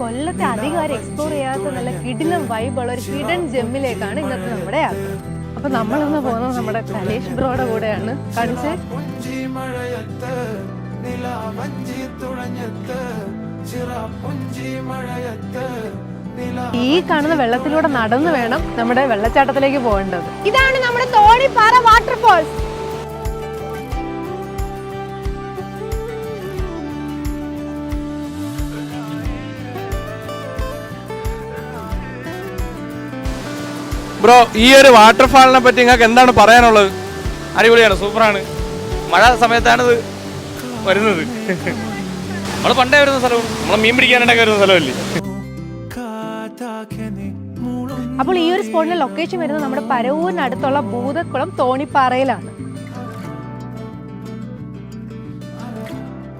കൊല്ലത്തെ അധികാരം എക്സ്പ്ലോർ ചെയ്യാത്ത നല്ല കിടിലം വൈബുള്ള ഒരു ഹിഡൻ ജെമ്മിലേക്കാണ് ഇന്നത്തെ നമ്മുടെ യാത്ര. അപ്പൊ നമ്മളിന്ന് പോകുന്നത് നമ്മുടെ കലേഷ് ബ്രോയുടെ കൂടെയാണ്. കാണിച്ചേ? ഈ കാണുന്ന വെള്ളത്തിലൂടെ നടന്നു വേണം നമ്മുടെ വെള്ളച്ചാട്ടത്തിലേക്ക് പോകേണ്ടത്. ഇതാണ് നമ്മുടെ തോണിപ്പാറ വാട്ടർഫോൾസ് ബ്രോ ഈ ഒരു വാട്ടർഫാളിനെ പറ്റി നിങ്ങൾക്ക് എന്താണ് പറയാനുള്ളത്? അടിപൊളിയാണ് സൂപ്പറാണ്. മഴ സമയത്താണ് ഇത് വരുന്നത്. നമ്മൾ പണ്ടേ വരുന്ന സ്ഥലവും നമ്മളെ മീൻ പിടിക്കാനായിട്ടൊക്കെ വരുന്ന സ്ഥലമല്ലേ? അപ്പോൾ ഈ ഒരു സ്പോട്ടിന്റെ ലൊക്കേഷൻ വരുന്നത് നമ്മുടെ പരവൂരിനടുത്തുള്ള ഭൂതക്കുളം തോണിപ്പാറയിലാണ്.